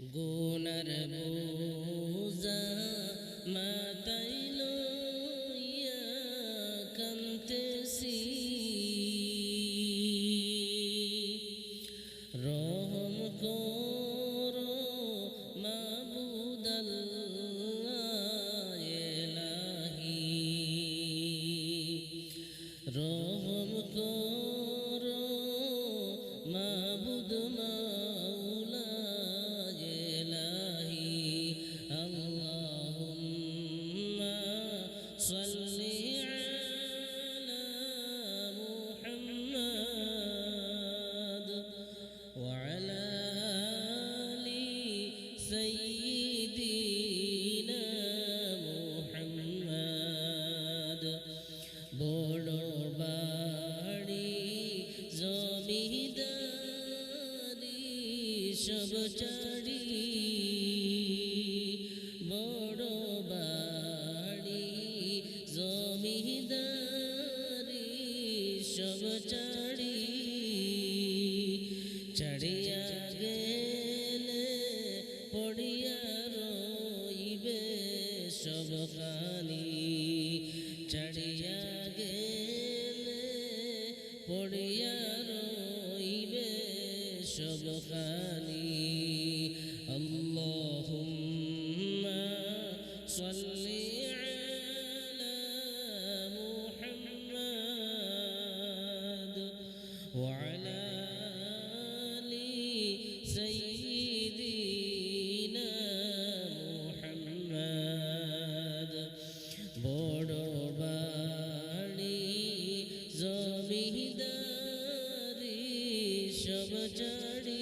গুনার বোঝা মাতাই লইয়া কান্তেছি রহম করো মাবুদাল্লাহ এলাহি। রহম সব চাড়ি বড় বাড়ি, জমিদারি সব চাড়ি চড়িয়া গেলে পড়িয়া রইবে সব খানি চড়িয়া গেলে পড়িয়া রইবে সব খানি وعلى آل سيدنا محمد বড় বাড়ি জমিদারি সব চাড়ি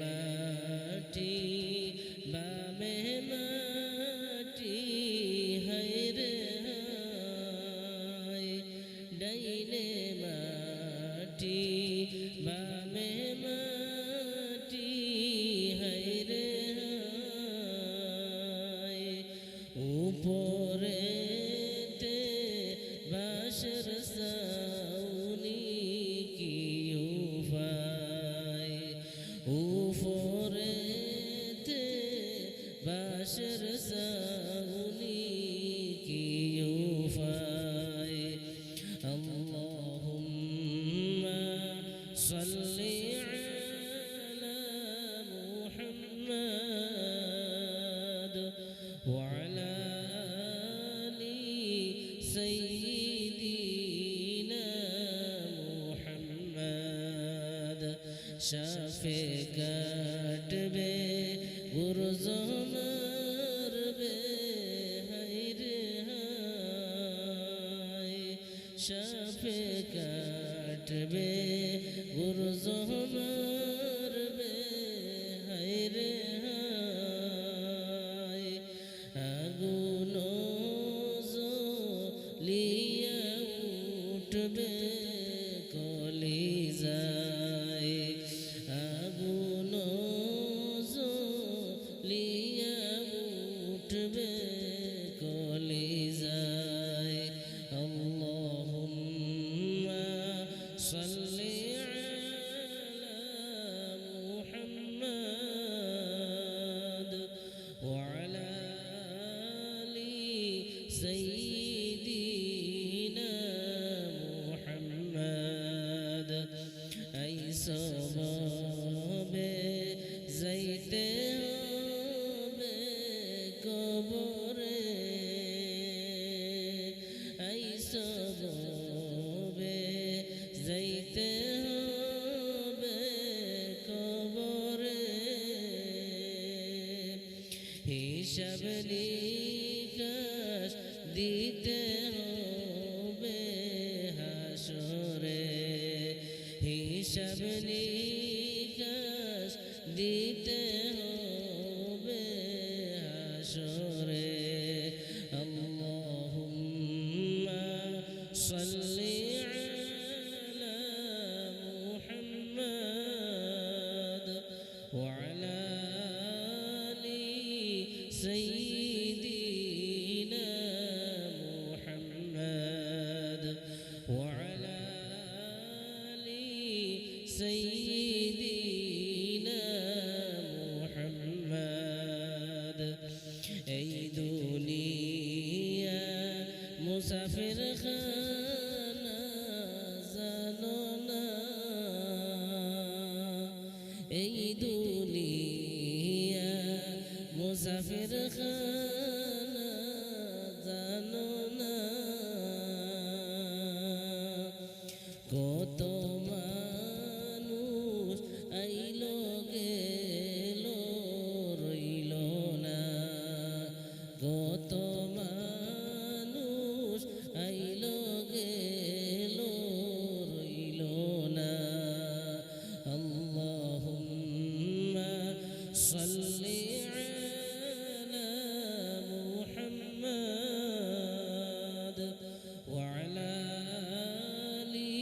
মাটি বামে মাটি হায়। ডাইনে মাটি বামে মাটি হায়রে হায়। صل على محمد وعلى آل سيدنا محمد شفقت به غرزنا شفقت به সবে যাইতে হবে কবরে। আই সবে যাইতে হবে কবরে। হিসাব নিকাশ দিতে সৈদিনা মোহাম্মদ এই দুনিয়া মুসাফির খানা জানো না এই দুনিয়া মুসাফির খানা জানো কত মানুষ আইল গেল রইল না আল্লাহুম্মা সাল্লি আলা মুহাম্মাদ ওয়া আলা আলি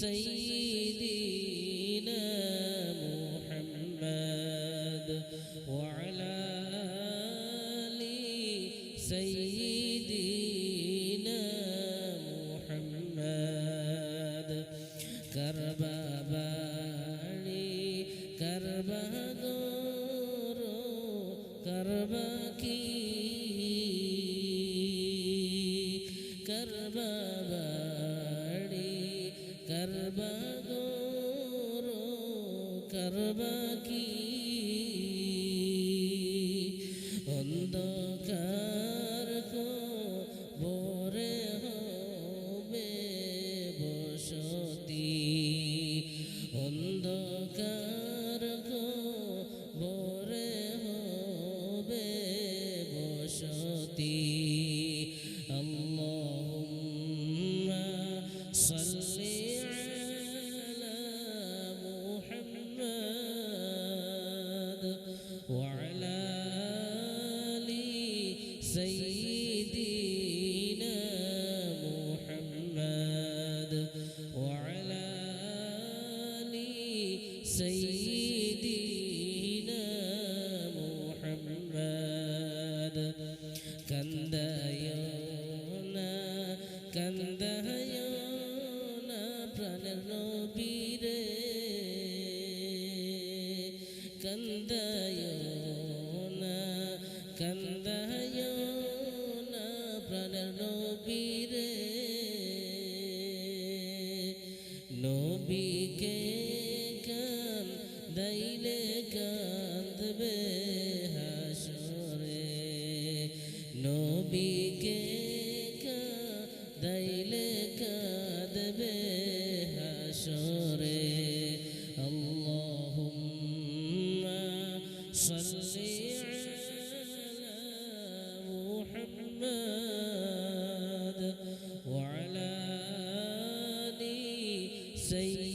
সাইয়্যিদিনা মুহাম্মাদ ওয়া ಶಿವನೂರು ಕರ್ಮಕಿ? ಕರ್ಮವಾಡಿ ಕರ್ಮನೂರು ಕರ್ಮಕಿ? سيدنا محمد وعلى آل سيدنا محمد কান্দায়না কান্দায়না প্রাণের নবীরে কান্দায়না কান্দায়না say